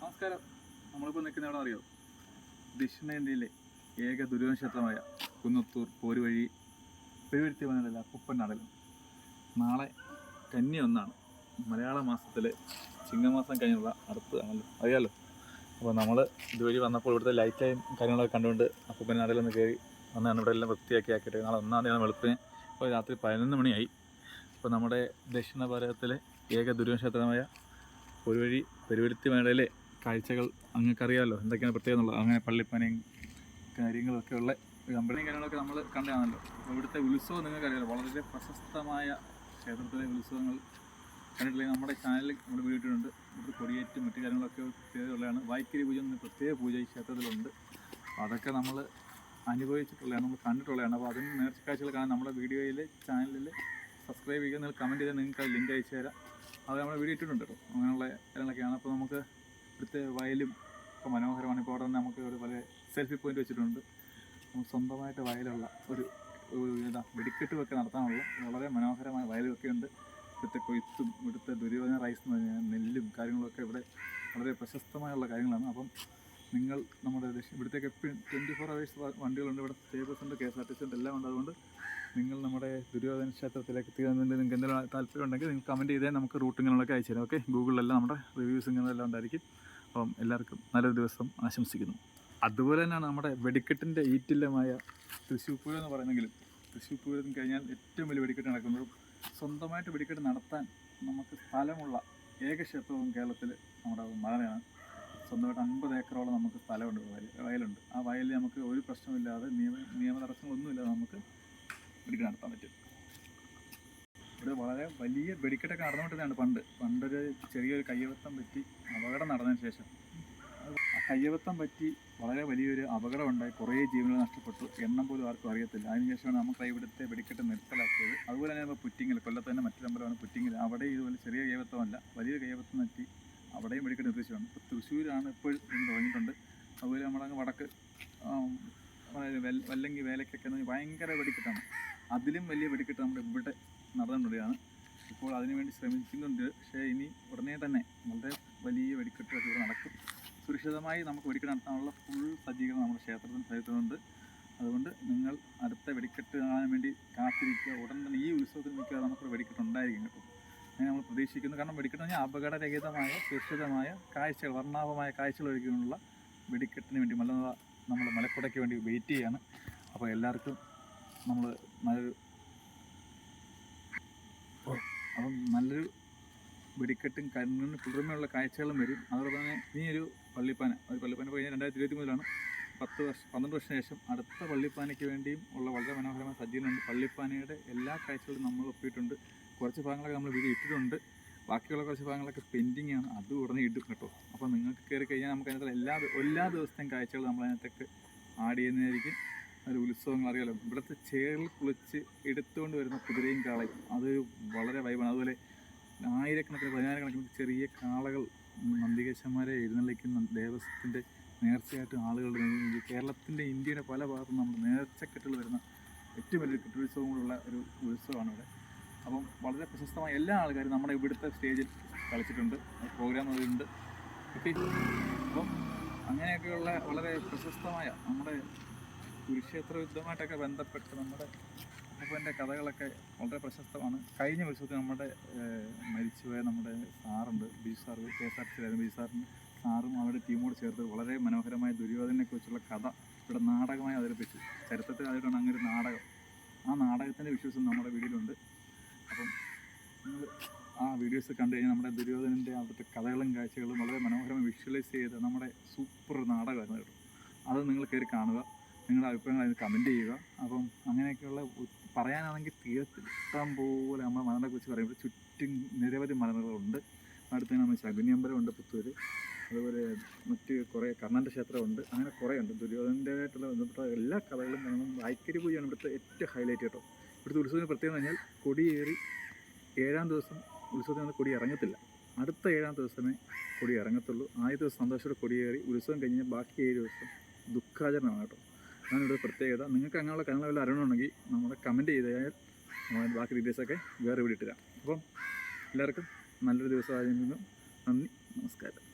നമസ്കാരം. നമ്മളിപ്പോൾ നിൽക്കുന്ന എവിടെ അറിയോ? ദക്ഷിണേന്ത്യയിലെ ഏക ദുരിതക്ഷേത്രമായ കുന്നത്തൂർ പോരുവഴി പെരുവരുത്തി വനടല അപ്പുപ്പനാടലും നാളെ കന്നി ഒന്നാണ്. മലയാള മാസത്തിലെ ചിങ്ങമാസം കഴിഞ്ഞുള്ള അടുത്തതാണല്ലോ അറിയാമല്ലോ അപ്പോൾ നമ്മൾ ഇതുവഴി വന്നപ്പോൾ ഇവിടുത്തെ ലൈറ്റ് ലൈൻ കാര്യങ്ങളൊക്കെ കണ്ടുകൊണ്ട് അപ്പൂപ്പൻ അപ്പുപ്പനാടലൊന്ന് കയറി വന്നാണ് ഇവിടെ എല്ലാം വൃത്തിയാക്കി ആക്കിയിട്ട് നാളെ ഒന്നാം തീയതി വെളുപ്പിന്. ഇപ്പോൾ രാത്രി പതിനൊന്ന് മണിയായി. അപ്പോൾ നമ്മുടെ ദക്ഷിണ ഭാരതത്തിലെ ഏക ദുരിതക്ഷേത്രമായ ഒരു വഴി പെരുവരുത്തി മേടയിലെ കാഴ്ചകൾ അങ്ങക്കറിയാമല്ലോ എന്തൊക്കെയാണ് പ്രത്യേകം എന്നുള്ളത്. അങ്ങനെ പള്ളിപ്പനയും കാര്യങ്ങളൊക്കെ ഉള്ള കമ്പനിയും കാര്യങ്ങളൊക്കെ നമ്മൾ കണ്ടതാണല്ലോ. അപ്പോൾ ഇവിടുത്തെ ഉത്സവം നിങ്ങൾക്കറിയാലോ. വളരെ പ്രശസ്തമായ ക്ഷേത്രത്തിലെ ഉത്സവങ്ങൾ കണ്ടിട്ടില്ലെങ്കിൽ നമ്മുടെ ചാനലിൽ നമ്മൾ വീട്ടിട്ടുണ്ട് ഇവിടുത്തെ കൊടിയേറ്റും മറ്റു കാര്യങ്ങളൊക്കെ പ്രത്യേകതയുള്ളതാണ് വായിക്കരി പൂജ എന്ന പ്രത്യേക പൂജ ഈ ക്ഷേത്രത്തിലുണ്ട്. അതൊക്കെ നമ്മൾ അനുഭവിച്ചിട്ടുള്ളതാണ്. നമ്മൾ കണ്ടിട്ടുള്ളതാണ്. അപ്പോൾ അതിന് നേർച്ചക്കാഴ്ചകൾ കാണാൻ നമ്മുടെ വീഡിയോയിൽ ചാനലിൽ സബ്സ്ക്രൈബ് ചെയ്യുക. നിങ്ങൾ കമന്റ് ചെയ്താൽ നിങ്ങൾക്ക് അത് ലിങ്ക് അയച്ചു തരാം. അത് നമ്മുടെ വീഡിയോ ഇട്ടിട്ടുണ്ട് കേട്ടോ. അങ്ങനെയുള്ള കാര്യങ്ങളൊക്കെയാണ്. അപ്പോൾ നമുക്ക് ഇവിടുത്തെ വയലും ഒക്കെ മനോഹരമാണ്. ഇപ്പോൾ അവിടെ നമുക്ക് ഒരു പല സെൽഫി പോയിന്റ് വെച്ചിട്ടുണ്ട്. നമുക്ക് സ്വന്തമായിട്ട് വയലുള്ള ഒരു എന്താ വെടിക്കെട്ടുമൊക്കെ നടത്താനുള്ള വളരെ മനോഹരമായ വയലുമൊക്കെ ഉണ്ട്. ഇവിടുത്തെ കൊയ്ത്തും ഇവിടുത്തെ ദുര്യോധന റൈസ് എന്ന് പറഞ്ഞാൽ നെല്ലും കാര്യങ്ങളൊക്കെ ഇവിടെ വളരെ പ്രശസ്തമായുള്ള കാര്യങ്ങളാണ്. അപ്പം നിങ്ങൾ നമ്മുടെ ഇവിടുത്തേക്ക് എപ്പോഴും ട്വന്റി ഫോർ അവേഴ്സ് വണ്ടികളുണ്ട്. ഇവിടെ സ്റ്റേ ബസ് ഉണ്ട് K S R T C ഉണ്ട് എല്ലാം ഉണ്ട്. അതുകൊണ്ട് നിങ്ങൾ നമ്മുടെ ദുര്യോധന ക്ഷേത്രത്തിലേക്ക് എത്തിയതിന് നിങ്ങൾക്ക് എന്തെങ്കിലും താല്പര്യം ഉണ്ടെങ്കിൽ നിങ്ങൾ കമന്റ് ചെയ്തേ നമുക്ക് റൂട്ടുകളൊക്കെ അയച്ചു തരാം ഓക്കെ ഗൂഗിളിലെല്ലാം നമ്മുടെ റിവ്യൂസ് ഇങ്ങനെല്ലാം ഉണ്ടായിരിക്കും. അപ്പം എല്ലാവർക്കും നല്ലൊരു ദിവസം ആശംസിക്കുന്നു. അതുപോലെ തന്നെയാണ് നമ്മുടെ വെടിക്കെട്ടിന്റെ ഈറ്റില്ലമായ തൃശ്ശൂർ പൂരം എന്ന് പറയുന്നെങ്കിലും തൃശ്ശൂർ പൂരം കഴിഞ്ഞാൽ ഏറ്റവും വലിയ വെടിക്കെട്ട് നടക്കുന്നത് സ്വന്തമായിട്ട് വെടിക്കെട്ട് നടത്താൻ നമുക്ക് സ്ഥലമുള്ള ഏക ക്ഷേത്രവും കേരളത്തിൽ നമ്മുടെ മലയാണ് സ്വന്തമായിട്ട് അമ്പത് ഏക്കറോളം നമുക്ക് സ്ഥലമുണ്ട് വയൽ വയലുണ്ട്. ആ വയലിൽ നമുക്ക് ഒരു പ്രശ്നമില്ലാതെ നിയമ നിയമ തടസ്സങ്ങളൊന്നുമില്ലാതെ നമുക്ക് വെടിക്കെട്ട് നടത്താൻ പറ്റും. ഇവിടെ വളരെ വലിയ വെടിക്കെട്ടൊക്കെ നടന്നുകൊണ്ടിരുന്നതാണ് പണ്ട്. പണ്ടൊരു ചെറിയൊരു കയ്യവത്തം പറ്റി അപകടം നടന്നതിന് ശേഷം. ആ കയ്യബദ്ധം പറ്റി വളരെ വലിയൊരു അപകടം ഉണ്ടായി കുറേ ജീവനുകൾ നഷ്ടപ്പെട്ടു. എണ്ണം പോലും ആർക്കും അറിയത്തില്ല. അതിനുശേഷമാണ് നമുക്ക് ഇവിടുത്തെ വെടിക്കെട്ട് നിർത്തലാക്കിയത്. അതുപോലെ തന്നെ പുറ്റിങ്ങൽ കൊല്ലത്ത് തന്നെ മറ്റൊരു അമ്പലമാണ് പുറ്റിങ്ങൽ. അവിടെ ഇതുപോലെ ചെറിയ കൈവത്തമല്ല വലിയൊരു കൈവത്തം പറ്റി അവിടെയും വെടിക്കെട്ട് നിർദ്ദേശമാണ് ഇപ്പോൾ തൃശ്ശൂരാണ് ഇപ്പോൾ തുടങ്ങിയിട്ടുണ്ട്. അതുപോലെ നമ്മളങ്ങ് വടക്ക് വല്ലങ്കി വേലക്കൊക്കെ ഭയങ്കര വെടിക്കെട്ടാണ്. അതിലും വലിയ വെടിക്കെട്ട് നമ്മുടെ ഇവിടെ നടന്നുകൊണ്ടിരിക്കുകയാണ് ഇപ്പോൾ അതിനുവേണ്ടി ശ്രമിക്കുന്നുണ്ട്. പക്ഷേ ഇനി ഉടനെ തന്നെ വളരെ വലിയ വെടിക്കെട്ടുകൾ ഇവിടെ നടക്കും. സുരക്ഷിതമായി നമുക്ക് വെടിക്കെട്ട് നടത്താനുള്ള ഫുൾ സജ്ജീകരണം നമ്മുടെ ക്ഷേത്രത്തിന് സഹിതമുണ്ട് അതുകൊണ്ട് നിങ്ങൾ അടുത്ത വെടിക്കെട്ട് കാണാൻ വേണ്ടി കാത്തിരിക്കുക. ഉടൻ തന്നെ ഈ ഉത്സവത്തിന് മിക്കവാറും നമുക്കൊരു വെടിക്കെട്ട് ഉണ്ടായിരിക്കും കേട്ടോ. അങ്ങനെ നമ്മൾ പ്രതീക്ഷിക്കുന്നു. കാരണം വെടിക്കെട്ട് പറഞ്ഞാൽ അപകടരഹിതമായ സുരക്ഷിതമായ കാഴ്ചകൾ വർണാഭമായ കാഴ്ചകൾ ഒരുക്കാനുള്ള വെടിക്കെട്ടിന് വേണ്ടി മല നമ്മൾ മലക്കുടയ്ക്ക് വേണ്ടി വെയിറ്റ് ചെയ്യാണ്. അപ്പോൾ എല്ലാവർക്കും നമ്മൾ നല്ലൊരു അപ്പം നല്ലൊരു വെടിക്കെട്ടും കണ്ണിന് കുളിർമയുള്ള കാഴ്ചകളും വരും. അതോടൊപ്പം തന്നെ ഇനി ഒരു പള്ളിപ്പാന. ഒരു പള്ളിപ്പാന കഴിഞ്ഞാൽ രണ്ടായിരത്തി ഇരുപത്തി മൂന്നിലാണ് പത്ത് വർഷം പന്ത്രണ്ട് വർഷത്തിന് ശേഷം അടുത്ത പള്ളിപ്പാനയ്ക്ക് വേണ്ടിയും ഉള്ള വളരെ മനോഹരമായ സജ്ജീകരണമുണ്ട്. പള്ളിപ്പാനയുടെ എല്ലാ കാഴ്ചകളും നമ്മൾ ഒപ്പിയിട്ടുണ്ട്. കുറച്ച് ഭാഗങ്ങളൊക്കെ നമ്മൾ വീഡിയോ ഇട്ടിട്ടുണ്ട്. ബാക്കിയുള്ള കുറച്ച് ഭാഗങ്ങളൊക്കെ പെൻഡിങ് ആണ്. അത് ഉടനെ ഇടും കേട്ടോ. അപ്പോൾ നിങ്ങൾക്ക് കയറി കഴിഞ്ഞാൽ നമുക്ക് അതിനകത്ത് എല്ലാ എല്ലാ ദിവസത്തെയും കാഴ്ചകൾ നമ്മൾ അതിനകത്തേക്ക് ആഡ് ചെയ്യുന്നതായിരിക്കും. ഒരു ഉത്സവങ്ങൾ അറിയാലോ. ഇവിടുത്തെ ചേറിൽ കുളിച്ച് എടുത്തുകൊണ്ട് വരുന്ന കുതിരയും കാളയും. അതൊരു വളരെ വൈബാണ് അതുപോലെ ആയിരക്കണക്കിന് പതിനായിരക്കണക്കിന് ചെറിയ കാളകൾ നന്ദികേശന്മാരെ എഴുന്നള്ളിക്കുന്ന ദേവസ്വത്തിന്റെ നേർച്ചയായിട്ട് ആളുകൾ കേരളത്തിന്റെ ഇന്ത്യയുടെ പല ഭാഗത്തും നമ്മൾ നേർച്ചക്കെട്ടുകൾ വരുന്ന ഏറ്റവും വലിയൊരു കെട്ടുത്സവങ്ങളുള്ള ഒരു ഉത്സവമാണ് ഇവിടെ. അപ്പം വളരെ പ്രശസ്തമായ എല്ലാ ആൾക്കാരും നമ്മുടെ ഇവിടുത്തെ സ്റ്റേജിൽ കളിച്ചിട്ടുണ്ട്. പ്രോഗ്രാം ഓക്കെ അപ്പം അങ്ങനെയൊക്കെയുള്ള വളരെ പ്രശസ്തമായ നമ്മുടെ കുരുക്ഷേത്ര യുദ്ധമായിട്ടൊക്കെ ബന്ധപ്പെട്ട് നമ്മുടെ അപ്പന്റെ കഥകളൊക്കെ വളരെ പ്രശസ്തമാണ്. കഴിഞ്ഞ വർഷത്തിൽ നമ്മുടെ മരിച്ചുപോയ നമ്മുടെ സാറുണ്ട് B sir K S R T B സാറിന്. സാറും അവരുടെ ടീമോട് ചേർത്ത് വളരെ മനോഹരമായ ദുര്യോധനെ കുറിച്ചുള്ള കഥ ഇവിടെ നാടകമായി അവതരിപ്പിച്ചു. ചരിത്രത്തിൽ അതിലാണ് അങ്ങനെ ഒരു നാടകം. ആ നാടകത്തിന്റെ വിശ്വാസം നമ്മുടെ വീഡിയോയിലുണ്ട് അപ്പം നിങ്ങൾ ആ വീഡിയോസ് കണ്ടു കഴിഞ്ഞാൽ നമ്മുടെ ദുര്യോധനന്റെ അവിടുത്തെ കഥകളും കാഴ്ചകളും വളരെ മനോഹരമായി വിഷ്വലൈസ് ചെയ്ത് നമ്മുടെ സൂപ്പർ നാടകമായിരുന്നു കേട്ടോ. അത് നിങ്ങൾ കയറി കാണുക. നിങ്ങളുടെ അഭിപ്രായങ്ങൾ അതിന് കമന്റ് ചെയ്യുക. അപ്പം അങ്ങനെയൊക്കെയുള്ള പറയാനാണെങ്കിൽ തീരത്തിൽ ഇഷ്ടം പോലെ നമ്മൾ മലനെ കുറിച്ച് പറയുമ്പോൾ ചുറ്റും നിരവധി മലകളുണ്ട് അടുത്ത് നമ്മൾ ശകുനി അമ്പലമുണ്ട് പുത്തൂര്. അതുപോലെ മറ്റ് കുറേ കർണാടക ക്ഷേത്രമുണ്ട്. അങ്ങനെ കുറേ ഉണ്ട് ദുര്യോധനന്റെതായിട്ടുള്ള ബന്ധപ്പെട്ട എല്ലാ കഥകളും കാണുമ്പോൾ വായിക്കരി പൂജയാണ് ഇവിടുത്തെ ഏറ്റവും ഹൈലൈറ്റ് കേട്ടോ. ഇവിടുത്തെ ഉത്സവത്തിന് പ്രത്യേകത പറഞ്ഞാൽ കൊടിയേറി ഏഴാം ദിവസം ഉത്സവത്തിൽ നിന്ന് കൊടി ഇറങ്ങത്തില്ല. അടുത്ത ഏഴാം ദിവസമേ കൊടി ഇറങ്ങത്തുള്ളൂ. ആദ്യ ദിവസം സന്തോഷത്തോടെ കൊടിയേറി ഉത്സവം കഴിഞ്ഞ് ബാക്കി ഏഴ് ദിവസം ദുഃഖാചരണമാണ് കേട്ടോ. അതാണ് ഇവിടെ പ്രത്യേകത. നിങ്ങൾക്ക് അങ്ങനെയുള്ള കാര്യങ്ങൾ വല്ല അറിയണമെന്നുണ്ടെങ്കിൽ നമ്മളെ കമന്റ് ചെയ്താൽ നമ്മൾ ബാക്കി ഡീറ്റെയിൽസൊക്കെ വേറെ ഇവിടെ ഇട്ടുതരാം അപ്പം എല്ലാവർക്കും നല്ലൊരു ദിവസമായിരുന്നു നന്ദി നമസ്കാരം.